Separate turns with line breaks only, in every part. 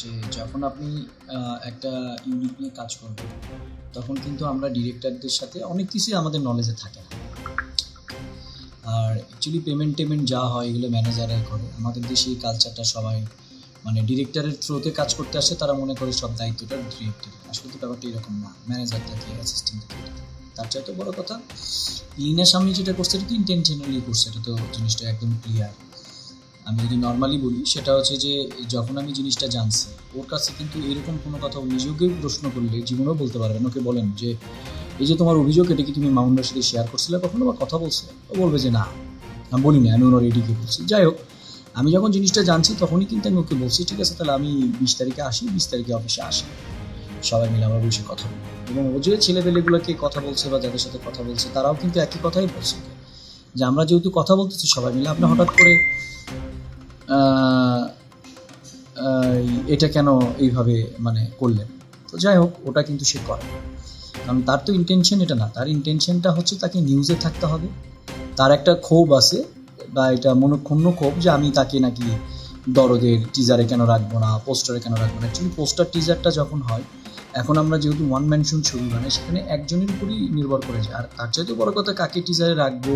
যে যখন আপনি একটা ইউনিট নিয়ে কাজ করবেন, তখন কিন্তু আমরা ডিরেক্টরদের সাথে অনেক কিছুই আমাদের নলেজে থাকে না। আর অ্যাকচুয়ালি পেমেন্ট টেমেন্ট যা হয় এগুলো ম্যানেজারাই করে। আমাদের দেশে এই কালচারটা সবাই মানে ডিরেক্টরের থ্রুতে কাজ করতে আসে, তারা মনে করে সব দায়িত্বটা ডিরেক্টর আসলে তো ব্যাপারটা এরকম না ম্যানেজার থাকে অ্যাসিস্ট্যান্ট থাকে। তার চাইতে বড় কথা, লিনের সামনে যেটা করছে, এটা তো ইন্টেনশনালি করছে, এটা তো জিনিসটা একদম ক্লিয়ার আমি যদি নর্মালি বলি, সেটা হচ্ছে যে, যখন আমি জিনিসটা জানছি, ওর কাছে কিন্তু এরকম কোনো কথা ও নিজেকে প্রশ্ন করলে জীবনেও বলতে পারবেন ওকে বলেন যে, এই যে তোমার অভিযোগ, এটা কি তুমি মাউন্ডের সাথে শেয়ার করছিলে কখনো বা কথা বলছিলে? ও বলবে যে, না, আমি বলি না আমি ওনার এডিকে বলছি। যাই হোক, আমি যখন জিনিসটা জানছি, তখনই কিন্তু আমি ওকে বলছি, ঠিক আছে, তাহলে আমি বিশ তারিখে আসি, বিশ তারিখে অফিসে আসি। সবাই মিলে আমরা বসে কথা বলি। এবং ও যে ছেলেপেলেগুলোকে কথা বলছে বা যাদের সাথে কথা বলছে, তারাও কিন্তু একই কথাই বলছে। যে, আমরা যেহেতু কথা বলতেছি, সবাই মিলে আপনি হঠাৎ করে এটা কেন এইভাবে মানে করলেন? তো যাই হোক, ওটা কিন্তু সে করে। কারণ তার তো ইন্টেনশন এটা না। তার ইন্টেনশনটা হচ্ছে তাকে নিউজে থাকতে হবে। তার একটা ক্ষোভ আছে, বা এটা মনোক্ষুণ্ণ ক্ষোভ যে আমি তাকে নাকি দরদের টিজারে কেন রাখব না পোস্টারে কেন রাখব না? অ্যাকচুয়ালি পোস্টার টিজারটা যখন হয়, এখন আমরা যেহেতু ওয়ান ম্যানশন ছবি বানাই, সেখানে একজনের উপরই নির্ভর করে যায়। আর তার চাইতে বড় কথা, কাকে টিজারে রাখব,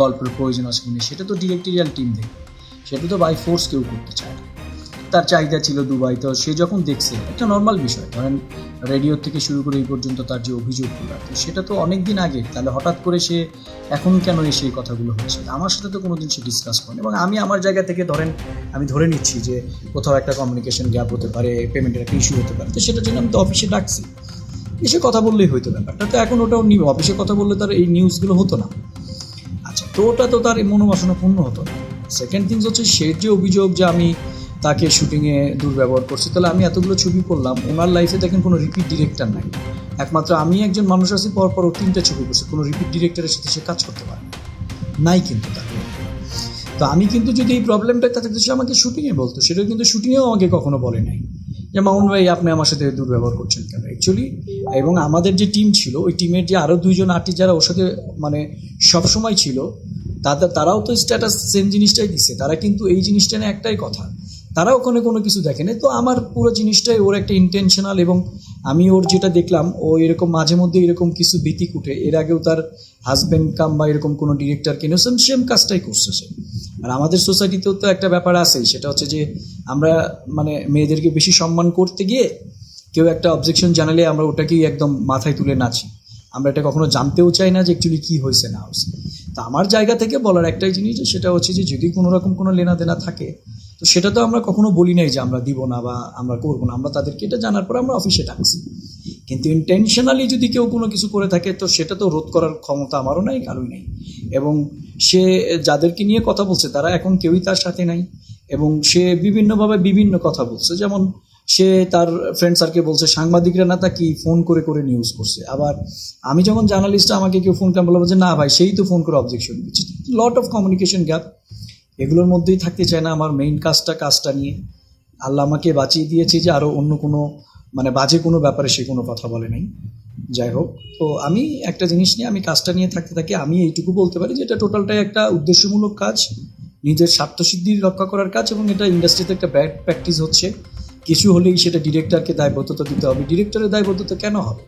গল্পের প্রয়োজন আছে কিনা সেটা তো ডিরেক্টোরিয়াল টিম দেখবে। সেটা তো বাই ফোর্স কেউ করতে চায় না। তার চাহিদা ছিল দুবাই। তো সে যখন দেখছে একটা নর্মাল বিষয়। ধরেন রেডিও থেকে শুরু করে এই পর্যন্ত তার যে অভিযোগগুলো তো সেটা তো অনেক দিন আগে। তাহলে হঠাৎ করে সে এখন কেন এসে এই কথাগুলো হচ্ছে? আমার সাথে তো কোনোদিন সে ডিসকাস করেনি। এবং আমি আমার জায়গা থেকে ধরেন, আমি ধরে নিচ্ছি যে কোথাও একটা কমিউনিকেশন গ্যাপ হতে পারে পেমেন্টের একটা ইস্যু হতে পারে। তো সেটার জন্য আমি তো অফিসে ডাকছি। এসে কথা বললেই হইতো ব্যাপারটা। তো এখন ওটাও অফিসে কথা বললে তার এই নিউজগুলো হতো না। আচ্ছা তো ওটা তো তার মনোবাসনা পূর্ণ হতো না। সেকেন্ড থিংস হচ্ছে সে যে অভিযোগ যে আমি তাকে শুটিংয়ে দুর্ব্যবহার করছি, তাহলে আমি এতগুলো ছবি করলাম ওনার লাইফে দেখেন কোনো রিপিট ডিরেক্টর নাই। একমাত্র আমি একজন মানুষ আছি পর পর ও তিনটা ছবি করছি, কোনো রিপিট ডিরেক্টরের সাথে সে কাজ করতে পারে নাই কিন্তু তাকে তো আমি কিন্তু যদি এই প্রবলেমটা থাকতো সে আমাকে শুটিংয়ে বলতো সেটা কিন্তু শুটিংয়েও আমাকে কখনো বলে নাই। যে, মামুন ভাই, আপনি আমার সাথে দুর্ব্যবহার করছেন কেন? অ্যাকচুয়ালি এবং আমাদের যে টিম ছিল, ওই টিমের যে আরও দুইজন আর্টিস্ট যারা ওর সাথে মানে সবসময় ছিল তাদের, তারাও তো স্ট্যাটাস সেম জিনিসটাই দিছে। তারা কিন্তু এই জিনিসটা নিয়ে একটাই কথা। তারা ওখানে কোনো কিছু দেখেনি। তো আমার পুরো জিনিসটাই ওর একটা ইন্টেনশনাল এবং আমি ওর যেটা দেখলাম, ও এরকম মাঝে মধ্যে এরকম কিছু ভীতিক উঠে এর আগেও তার হাজব্যান্ড কাম বা এরকম কোনো ডিরেক্টর কিনে সেম সেম কাজটাই করছে সে। আর আমাদের সোসাইটিতেও তো একটা ব্যাপার আছে, সেটা হচ্ছে যে আমরা মানে মেয়েদেরকে বেশি সম্মান করতে গিয়ে কেউ একটা অবজেকশন জানালে আমরা ওটাকেই একদম মাথায় তুলে নাচি। আমরা এটা কখনো জানতেও চাই না যে অ্যাকচুয়ালি কী হয়েছে, না হয়েছে। তো আমার জায়গা থেকে বলার একটাই জিনিস সেটা হচ্ছে যে যদি কোনো রকম কোনো লেনা দেনা থাকে, তো সেটা তো আমরা কখনো বলি নাই যে আমরা দিব না বা আমরা করব না। আমরা তাদেরকে এটা জানার পর আমরা অফিসে ডাকছি কিন্তু ইন্টেনশনালি যদি কেউ কোনো কিছু করে থাকে, তো সেটা তো রোধ করার ক্ষমতা আমারও নাই কারোই নেই। এবং সে যাদেরকে নিয়ে কথা বলছে, তারা এখন কেউই তার সাথে নাই। এবং সে বিভিন্নভাবে বিভিন্ন কথা বলছে। যেমন সে তার ফ্রেন্ড সার্কে বলছে, সাংবাদিকরা না তা কি ফোন করে করে নিউজ করছে? আবার আমি যখন জার্নালিস্ট আমাকে কেউ ফোন করে বলব যে না ভাই, সেই তো ফোন করে অবজেকশন দিচ্ছে। লট অফ কমিউনিকেশন গ্যাপ এগুলোর মধ্যেই থাকতে চায় না আমার মেইন কাজটা কাজটা নিয়ে। আল্লাহ আমাকে বাঁচিয়ে দিয়েছে যে আরও অন্য কোনো মানে বাজে কোনো ব্যাপারে সে কোনো কথা বলে নাই। যাই হোক, তো আমি একটা জিনিস নিয়ে, আমি কাজটা নিয়ে থাকতে থাকি, আমি এইটুকু বলতে পারি যে এটা টোটালটাই একটা উদ্দেশ্যমূলক কাজ। নিজের স্বার্থসিদ্ধি রক্ষা করার কাজ এবং এটা ইন্ডাস্ট্রিতে একটা ব্যাড প্র্যাকটিস হচ্ছে। কিছু হলেই সেটা ডিরেক্টরকে দায়বদ্ধতা দিতে হবে। ডিরেক্টরের দায়বদ্ধতা কেন হবে?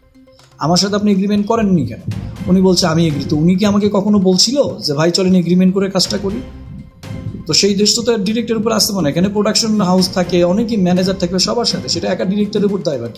আমার সাথে আপনি এগ্রিমেন্ট করেননি কেন? উনি বলছে, আমি এগ্রি তো উনি কি আমাকে কখনো বলছিল যে, ভাই, চলেন এগ্রিমেন্ট করে কাজটা করি? তো সেই দেশ তো তার ডিরেক্টরের উপর আসতে পারে এখানে প্রোডাকশন হাউস থাকে, অনেকই ম্যানেজার থাকে, সবার সাথে। সেটা একা ডিরেক্টরের উপর দায় কেন?